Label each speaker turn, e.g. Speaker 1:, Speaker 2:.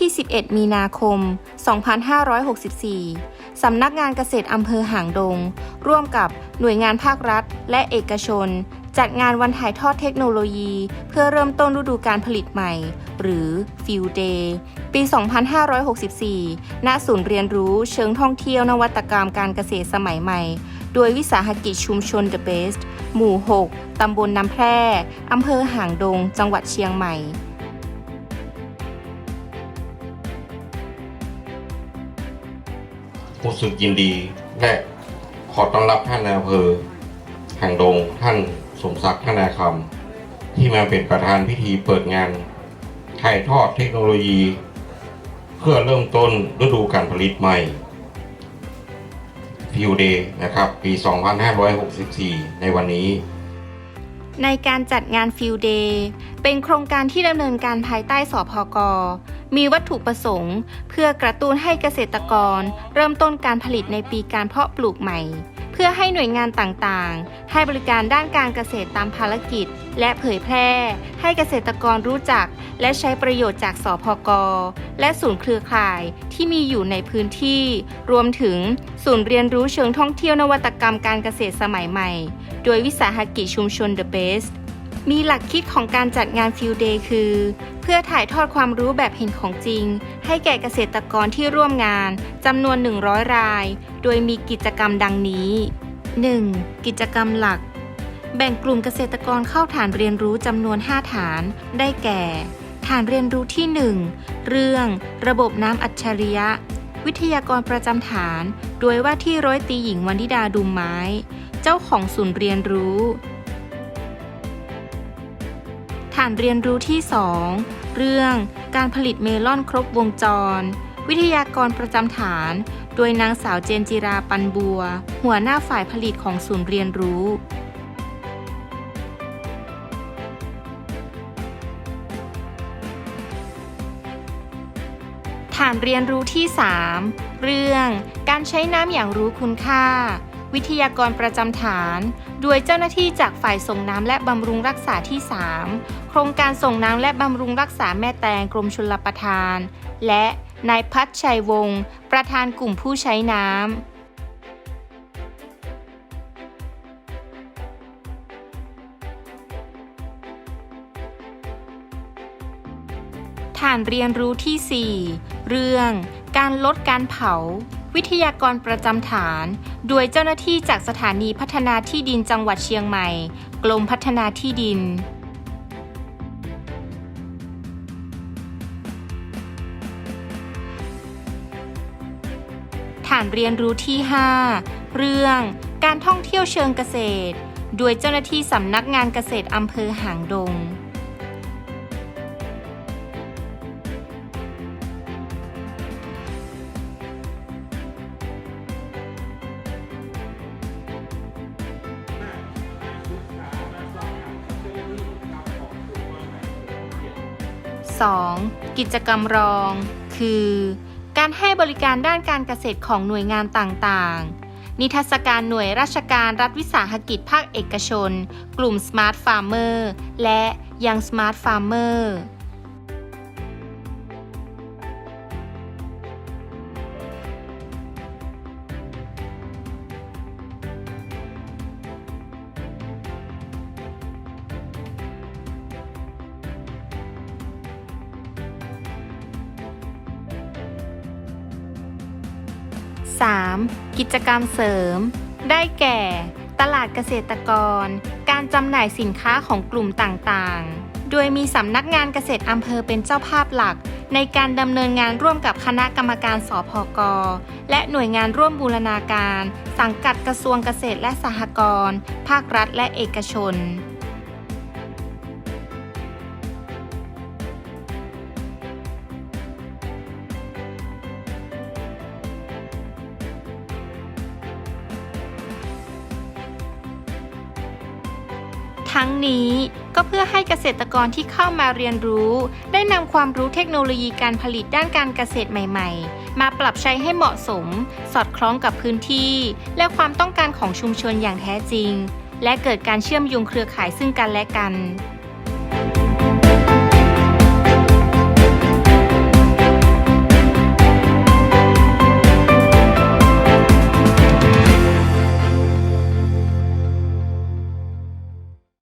Speaker 1: 21มีนาคม 2564 สำนักงานเกษตรอำเภอหางดง ร่วมกับหน่วยงานภาครัฐ และเอกชน จัดงานวันถ่ายทอดเทคโนโลยี เพื่อเริ่มต้นฤดูการผลิตใหม่ หรือ Field Day ปี 2564 ณ ศูนย์เรียนรู้เชิงท่องเที่ยวนวัตกรรมการเกษตรสมัยใหม่ โดยวิสาหกิจชุมชน The Best หมู่ 6 ตำบลน้ำแพร่ อำเภอหางดง จังหวัดเชียงใหม่
Speaker 2: รู้สึกยินดี และขอต้อนรับท่านนายอำเภอหางดงท่านสมศักดิ์ธนาคำที่มาเป็นประธานพิธีเปิดงานถ่ายทอดเทคโนโลยี เพื่อเริ่มต้นฤดูการผลิตใหม่ฟิวเดย์นะครับ ปี 2564 ในวันนี้
Speaker 1: ในการจัดงานฟิลเดย์เป็นโครงการที่ดำเนินการภายใต้สพก มีวัตถุประสงค์ เพื่อกระตุ้นให้เกษตรกร เริ่มต้นการผลิตในปีการเพาะปลูกใหม่ เพื่อให้หน่วยงานต่างๆ ให้บริการด้านการเกษตรตามภารกิจ และเผยแพร่ ให้เกษตรกรรู้จัก และใช้ประโยชน์จากสพก และศูนย์เครือข่ายที่มีอยู่ในพื้นที่ รวมถึงศูนย์เรียนรู้เชิงท่องเที่ยวนวัตกรรมการเกษตรสมัยใหม่ โดยวิสาหกิจชุมชน The Best มีหลักคิดของการจัดงาน Field Day คือ เพื่อถ่ายทอดความรู้แบบเห็นของจริง ให้แก่เกษตรกรที่ร่วมงานจำนวน 100 ราย โดยมีกิจกรรมดังนี้ 1. กิจกรรมหลัก แบ่งกลุ่มเกษตรกรเข้าฐานเรียนรู้จำนวน 5 ฐาน ได้แก่ ฐานเรียนรู้ที่ 1 เรื่อง ระบบน้ำอัจฉริยะ วิทยากรประจำฐาน โดยว่าที่ร้อยตีหญิงวันธิดาดุมไม้ เจ้าของศูนย์เรียนรู้านเรียนรู้ที่ 2 เรื่องการผลิตเมลอนครบวงจร วิทยากรประจำฐาน โดยนางสาวเจนจิราปันบัว หัวหน้าฝ่ายผลิตของศูนย์เรียนรู้ ฐานเรียนรู้ที่ 3 เรื่องการใช้น้ำอย่างรู้คุณค่า วิทยากรประจำฐาน โดยเจ้าหน้าที่จากฝ่ายส่งน้ำและบำรุงรักษาที่ 3 โครงการส่งน้ำและบำรุงรักษาแม่แตงกรมชลประทาน และนายพัฒชัยวงศ์ประธานกลุ่มผู้ใช้น้ำฐานเรียนรู้ที่ 4 เรื่องการลดการเผา วิทยากรประจำฐาน โดยเจ้าหน้าที่จากสถานีพัฒนาที่ดินจังหวัดเชียงใหม่ กรมพัฒนาที่ดิน ฐานเรียนรู้ที่ 5 เรื่อง การท่องเที่ยวเชิงเกษตร โดยเจ้าหน้าที่สำนักงานเกษตรอำเภอหางดง 2. กิจกรรมรอง คือ การให้บริการด้านการเกษตรของหน่วยงานต่างๆ นิทรรศการหน่วยราชการรัฐวิสาหกิจภาคเอกชน กลุ่ม Smart Farmer และ young Smart Farmer 3. กิจกรรมเสริม ได้แก่ ตลาดเกษตรกร การจำหน่ายสินค้าของกลุ่มต่างๆ โดยมีสำนักงานเกษตรอำเภอเป็นเจ้าภาพหลัก ในการดำเนินงานร่วมกับคณะกรรมการสพก และหน่วยงานร่วมบูรณาการ สังกัดกระทรวงเกษตรและสหกรณ์ ภาครัฐและเอกชน ทั้งนี้ก็เพื่อให้เกษตรกรที่เข้ามาเรียนรู้ ได้นำความรู้เทคโนโลยีการผลิตด้านการเกษตรใหม่ๆ มาปรับใช้ให้เหมาะสม สอดคล้องกับพื้นที่ และความต้องการของชุมชนอย่างแท้จริง และเกิดการเชื่อมโยงเครือข่ายซึ่งกันและกัน